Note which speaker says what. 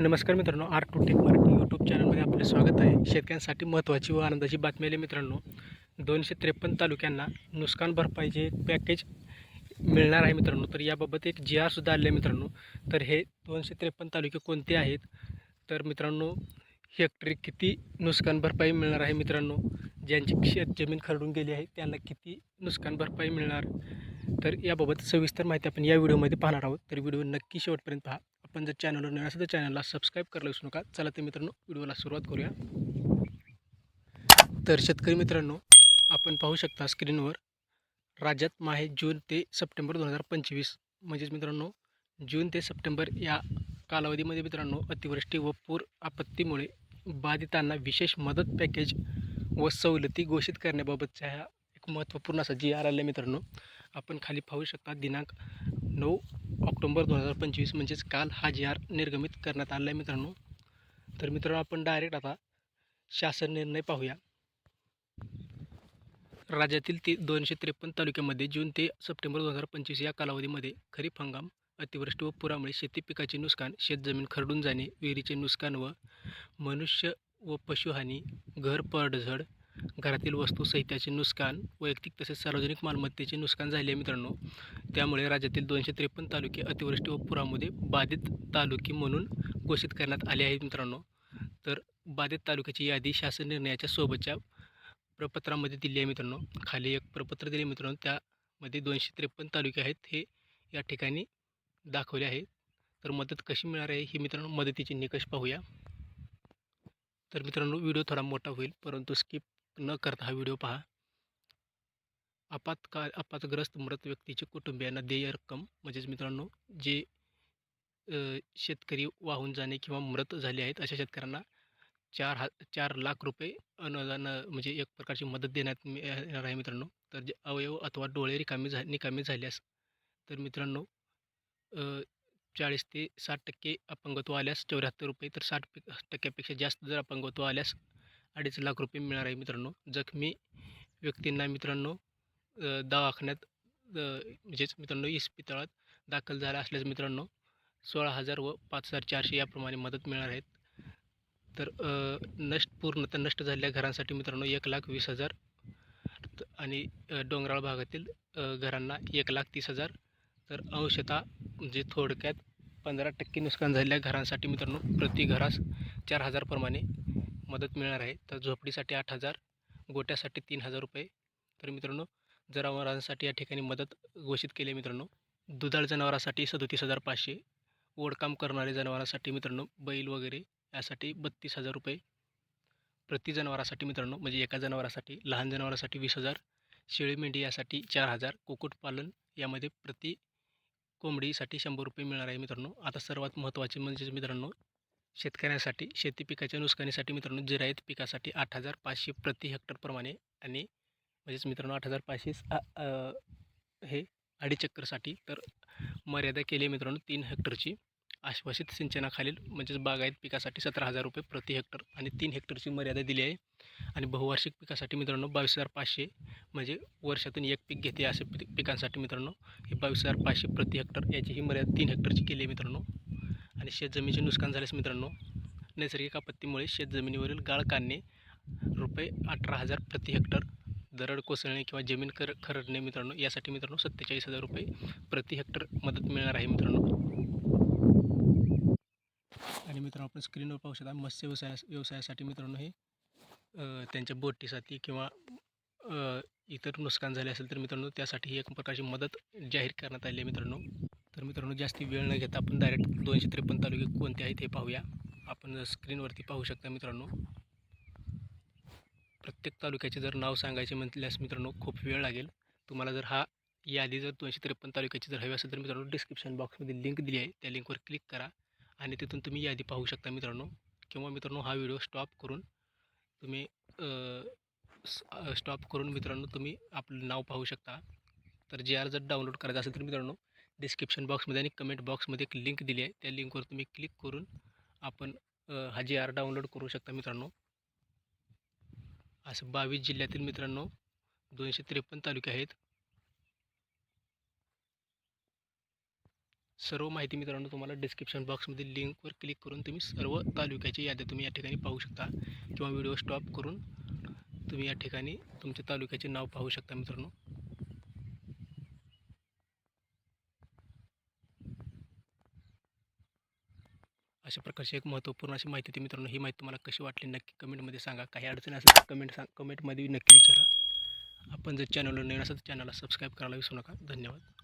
Speaker 1: नमस्कार मित्रांनो R two tech Marathi YouTube चॅनलमध्ये आपले स्वागत आहे. शेतकऱ्यांसाठी महत्त्वाची व आनंदाची बातमी आली मित्रांनो. दोनशे त्रेपन्न तालुक्यांना नुकसान भरपाईचे एक पॅकेज मिळणार आहे मित्रांनो. तर याबाबत एक जी आरसुद्धा आले आहे मित्रांनो. तर हे दोनशे त्रेपन्न तालुके कोणते आहेत? तर मित्रांनो हेक्टरी किती नुकसान भरपाई मिळणार आहे मित्रांनो? ज्यांची शेत जमीन खरडून गेली आहे त्यांना किती नुकसान भरपाई मिळणार? तर याबाबत सविस्तर माहिती आपण या व्हिडिओमध्ये पाहणार आहोत. तर व्हिडिओ नक्की शेवटपर्यंत पहा. आपण जर चॅनलवर नवीन असेल तर चॅनलला सबस्क्राईब करायला विसरू नका. चला तर मित्रांनो व्हिडिओला सुरुवात करूया. तर शेतकरी मित्रांनो आपण पाहू शकता स्क्रीनवर राज्यात माहे जून ते सप्टेंबर दोन हजार पंचवीस. म्हणजेच मित्रांनो जून ते सप्टेंबर या कालावधीमध्ये मित्रांनो अतिवृष्टी व पूर आपत्तीमुळे बाधितांना विशेष मदत पॅकेज व सवलती घोषित करण्याबाबतच्या ह्या एक महत्त्वपूर्ण असा जी आर आला मित्रांनो. आपण खाली पाहू शकता दिनांक नऊ ऑक्टोंबर दोन हजार पंचवीस म्हणजेच काल हा जी आर निर्गमित करण्यात आला आहे मित्रांनो. तर मित्रांनो आपण डायरेक्ट आता शासन निर्णय पाहूया. राज्यातील ती दोनशे त्रेपन्न तालुक्यामध्ये जून ते सप्टेंबर दोन हजार पंचवीस या कालावधीमध्ये खरीप हंगाम अतिवृष्टी व पुरामुळे शेती पिकाचे नुकसान शेतजमीन खरडून जाणे विहिरीचे नुकसान व मनुष्य व पशुहानी घर पडझड घरातील वस्तू साहित्याचे नुकसान वैयक्तिक तसेच सार्वजनिक मालमत्तेचे नुकसान झाले आहे मित्रांनो. त्यामुळे राज्यातील दोनशे त्रेपन्न तालुके अतिवृष्टी व पुरामध्ये बाधित तालुके म्हणून घोषित करण्यात आले आहेत मित्रांनो. तर बाधित तालुक्याची यादी शासन निर्णयाच्या सोबतच्या प्रपत्रामध्ये दिली आहे मित्रांनो. खाली एक प्रपत्र दिले मित्रांनो. त्यामध्ये दोनशे त्रेपन्न तालुके आहेत हे या ठिकाणी दाखवले आहे. तर मदत कशी मिळणार आहे ही मित्रांनो मदतीचे निकष पाहूया. तर मित्रांनो व्हिडिओ थोडा मोठा होईल परंतु स्किप न करता हा व्हिडिओ पहा. आपत्काल आपातग्रस्त मृत व्यक्तीचे कुटुंबियांना देय रक्कम म्हणजेच मित्रांनो जे शेतकरी वाहून जाणे किंवा मृत झाले आहेत अशा शेतकऱ्यांना चार हा चार लाख रुपये अनुदान म्हणजे एक प्रकारची मदत देण्यात येणार आहे मित्रांनो. तर जे अवयव अथवा डोळे रिकामी झा निकामी झाल्यास तर मित्रांनो चाळीस ते साठ टक्के अपंगत्व आल्यास चौऱ्याहत्तर रुपये तर साठ टक्क्यापेक्षा जास्त जर अपंगत्व आल्यास अडीच लाख रुपये मिळणार आहे मित्रांनो. जखमी व्यक्तींना मित्रांनो दवाखान्यात म्हणजेच मित्रांनो इस्पितळात दाखल झाला असल्यास मित्रांनो सोळा हजार व पाच हजार चारशे याप्रमाणे मदत मिळणार आहेत. तर नष्ट पूर्णतः नष्ट झालेल्या घरांसाठी मित्रांनो एक लाख वीस हजार आणि डोंगराळ भागातील घरांना एक लाख तीस हजार. तर अंशतः म्हणजे थोडक्यात पंधरा टक्के नुकसान झालेल्या घरांसाठी मित्रांनो प्रति घरास चार हजारप्रमाणे मदत मिळणार आहे. तर झोपडीसाठी आठ हजार गोट्यासाठी तीन हजार रुपये. तर मित्रांनो जनावरांसाठी या ठिकाणी मदत घोषित केली आहे मित्रांनो. दुधाळ जनावरांसाठी सदोतीस हजार पाचशे. ओढकाम करणारे जनावरांसाठी मित्रांनो बैल वगैरे यासाठी बत्तीस हजार रुपये. प्रति जनावरासाठी मित्रांनो म्हणजे एका जनावरासाठी लहान जनावरासाठी वीस हजार. शेळी मेंढी यासाठी चार हजार. कुक्कुटपालन यामध्ये प्रति कोंबडीसाठी शंभर रुपये मिळणार आहे मित्रांनो. आता सर्वात महत्त्वाचे म्हणजे मित्रांनो शेतकऱ्यांसाठी शेती पिकाच्या नुकसानीसाठी मित्रांनो जिरायत पिकासाठी आठ हजार पाचशे प्रति हेक्टरप्रमाणे आणि म्हणजेच मित्रांनो आठ हजार पाचशे हे अडीचक्करसाठी तर मर्यादा केली आहे मित्रांनो तीन हेक्टरची. आश्वासित सिंचनाखालील म्हणजेच बागायत पिकासाठी सतरा हजार रुपये प्रति हेक्टर आणि तीन हेक्टरची मर्यादा दिली आहे. आणि बहुवार्षिक पिकासाठी मित्रांनो बावीस हजार पाचशे म्हणजे वर्षातून एक पीक घेते असे पिकांसाठी मित्रांनो हे बावीस हजार पाचशे प्रति हेक्टर याची ही मर्यादा तीन हेक्टरची केली आहे मित्रांनो. आणि शेतजमिनीचे नुकसान झाल्यास मित्रांनो नैसर्गिक आपत्तीमुळे शेतजमिनीवरील गाळ काढणे रुपये अठरा हजार प्रति हेक्टर दरड कोसळणे किंवा जमीन कर खरडणे मित्रांनो यासाठी मित्रांनो सत्तेचाळीस हजार रुपये प्रति हेक्टर मदत मिळणार आहे मित्रांनो. आणि मित्रांनो आपण स्क्रीनवर पाहू शकता मत्स्य व्यवसाया व्यवसायासाठी मित्रांनो हे त्यांच्या बोटीसाठी किंवा इतर नुकसान झाले असेल तर मित्रांनो त्यासाठी ही एक प्रकारची मदत जाहीर करण्यात आली आहे मित्रांनो. तर मित्रांनो जास्ती वेळ न घेता आपण डायरेक्ट दोनशे त्रेपन्न तालुके कोणते आहेत हे पाहूया. आपण स्क्रीनवरती पाहू शकता मित्रांनो. प्रत्येक तालुक्याचे जर नाव सांगायचे म्हटल्यास मित्रांनो खूप वेळ लागेल. तुम्हाला जर हा यादी जर दोनशे त्रेपन्न तालुक्याची जर हवी असेल तर मित्रांनो डिस्क्रिप्शन बॉक्समध्ये लिंक दिली आहे. त्या लिंकवर क्लिक करा आणि तिथून तुम्ही यादी पाहू शकता मित्रांनो. किंवा मित्रांनो हा व्हिडिओ स्टॉप करून तुम्ही स्टॉप करून मित्रांनो तुम्ही आपलं नाव पाहू शकता. तर जे आर जर डाउनलोड करायचं असेल तर मित्रांनो डिस्क्रिप्शन बॉक्समध्ये आणि कमेंट बॉक्समध्ये एक लिंक दिली आहे. त्या लिंकवर तुम्ही क्लिक करून आपण हा जी आर डाउनलोड करू शकता मित्रांनो. असं बावीस जिल्ह्यातील मित्रांनो दोनशे त्रेपन्न तालुके आहेत. सर्व माहिती मित्रांनो तुम्हाला डिस्क्रिप्शन बॉक्समध्ये लिंकवर क्लिक करून तुम्ही सर्व तालुक्याची याद्या तुम्ही या ठिकाणी पाहू शकता किंवा व्हिडिओ स्टॉप करून तुम्ही या ठिकाणी तुमच्या तालुक्याचे नाव पाहू शकता मित्रांनो. अशा प्रकारची एक महत्त्वपूर्ण अशी माहिती होती मित्रांनो. ही माहिती तुम्हाला कशी वाटली नक्की कमेंटमध्ये सांगा. काही अडचणी असेल तर कमेंट सांग कमेंटमध्ये नक्की विचारा. आपण जर चॅनलवर नवीन असेल तर चॅनलला सबस्क्राईब करायला विसरू नका. धन्यवाद.